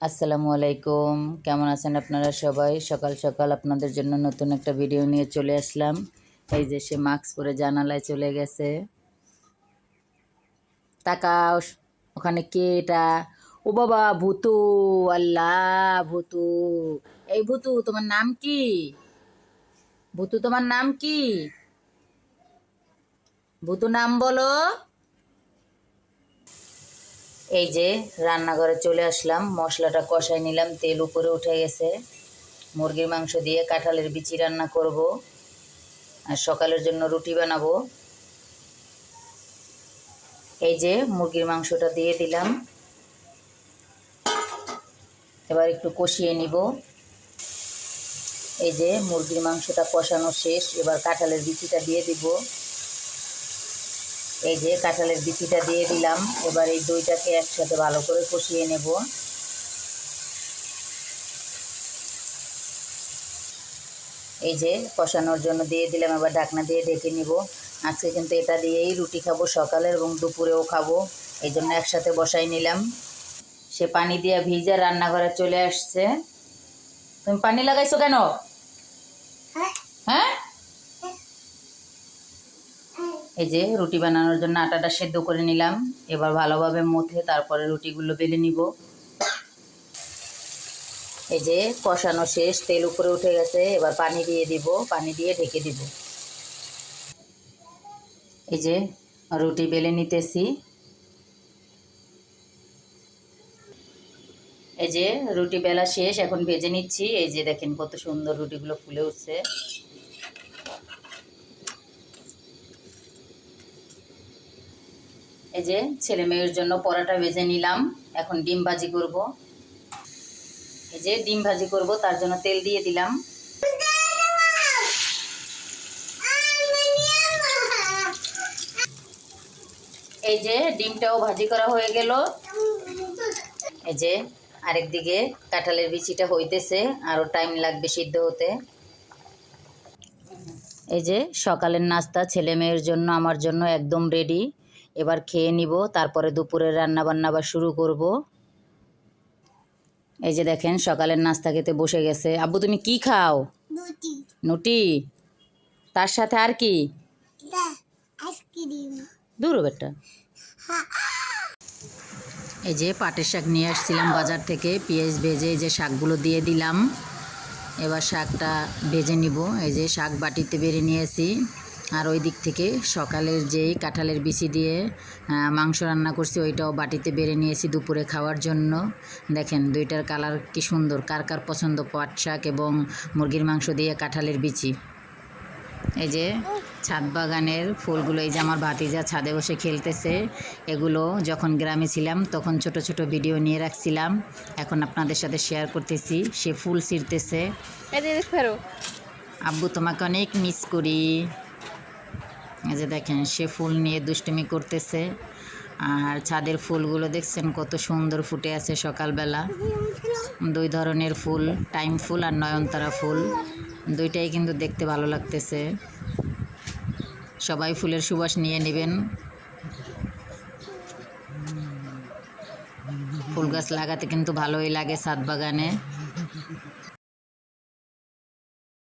আসসালামু আলাইকুম। কেমন আছেন আপনারা সবাই? সকাল সকাল আপনাদের জন্য নতুন একটা ভিডিও নিয়ে চলে আসলাম। এই যে সে মাস্ক পরে জানালায় চলে গেছে। তাকাও, ওখানে কে এটা? ও বাবা, ভূতু, আল্লাহ, ভূতু। এই ভূতু, তোমার নাম কি? ভূতু, তোমার নাম কি? ভূতু নাম বলো। এই যে রান্নাঘরে চলে আসলাম, মশলাটা কষাই নিলাম, তেল উপরে উঠে গেছে। মুরগির মাংস দিয়ে কাঁঠালের বিচি রান্না করব। আর সকালের জন্য রুটি বানাবো। এই যে মুরগির মাংসটা দিয়ে দিলাম। এবার একটু কষিয়ে নিব। এই যে মুরগির মাংসটা কষানো শেষ, এবার কাঁঠালের বিচিটা দিয়ে দিব। এই যে কাঁঠালের বিচিটা দিয়ে দিলাম। এবার এই দইটাকে একসাথে ভালো করে কষিয়ে নেব। এই যে কষানোর জন্য দিয়ে দিলাম এবার ঢাকনা দিয়ে ঢেকে নিব। আজকে কিন্তু এটা দিয়েই রুটি খাব সকালে এবং দুপুরেও খাব। এই জন্য একসাথে বসাই নিলাম। সে পানি দিয়ে ভিজে রান্নাঘরে চলে আসছে। তুমি পানি লাগাইছো কেন? হ্যাঁ। হ্যাঁ? এই যে রুটি বানানোর জন্য আটাটা সেদ্ধ করে নিলাম। এবার ভালোভাবে মথে তারপরে রুটিগুলো বেলে নিব। এই যে কষানো শেষ, তেল উপরে উঠে গেছে, এবার পানি দিয়ে দিব, পানি দিয়ে ঢেকে দিব। এই যে রুটি বেলে নিতেছি। এই যে রুটি বেলা শেষ, এখন ভেজে নিচ্ছি। এই যে দেখেন কত সুন্দর রুটিগুলো ফুলে উঠছে। এই যে ছেলে মেয়ের জন্য পরাটা ভেজে নিলাম। এখন ডিম ভাজি করব। এই যে ডিম ভাজি করব, তার জন্য তেল দিয়ে দিলাম। এই যে ডিমটাও ভাজি করা হয়ে গেল। এই যে আরেক দিকে কাঁঠালের বিচিটা হইতেছে আরও টাইম লাগবে সিদ্ধ হতে। এই যে সকালের নাস্তা ছেলে মেয়ের জন্য, আমার জন্য একদম রেডি এবার খেয়ে নিব তারপরে দুপুরের রান্না বান্না আবার শুরু করব। এই যে দেখেন সকালের নাস্তা খেতে বসে গেছে। আব্বু তুমি কি খাও? নুটি তার সাথে আর কি? দূর বেটা। এই যে পাটের শাক নিয়ে আসছিলাম বাজার থেকে পেঁয়াজ ভেজে এই যে শাকগুলো দিয়ে দিলাম। এবার শাকটা ভেজে নিব। এই যে শাক বাটিতে বেড়ে নিয়েছি। আর ওই দিক থেকে সকালের যেই কাঁঠালের বিচি দিয়ে মাংস রান্না করছি ওইটাও বাটিতে বেড়ে নিয়েছি দুপুরে খাওয়ার জন্য। দেখেন দুইটার কালার কি সুন্দর কার কার পছন্দ পাট শাক এবং মুরগির মাংস দিয়ে কাঁঠালের বিচি। এই যে ছাদ বাগানের ফুলগুলো এই যে আমার ভাতিজা ছাদে বসে খেলতেছে এগুলো যখন গ্রামে ছিলাম তখন ছোট ছোট ভিডিও নিয়ে রাখছিলাম। এখন আপনাদের সাথে শেয়ার করতেছি সে ফুল ছিঁড়তেছে। আব্বু তোমাকে অনেক মিস করি। যে দেখেন, সে ফুল নিয়ে দুষ্টুমি করতেছে। আর ছাদের ফুলগুলো দেখছেন, কত সুন্দর ফুটে আছে সকালবেলা। দুই ধরনের ফুল, টাইম ফুল আর নয়নতারা ফুল। দুইটাই কিন্তু দেখতে ভালো লাগতেছে। সবাই ফুলের সুবাস নিয়ে নেবেন। ফুল গাছ লাগাতে কিন্তু ভালোই লাগে ছাদ বাগানে।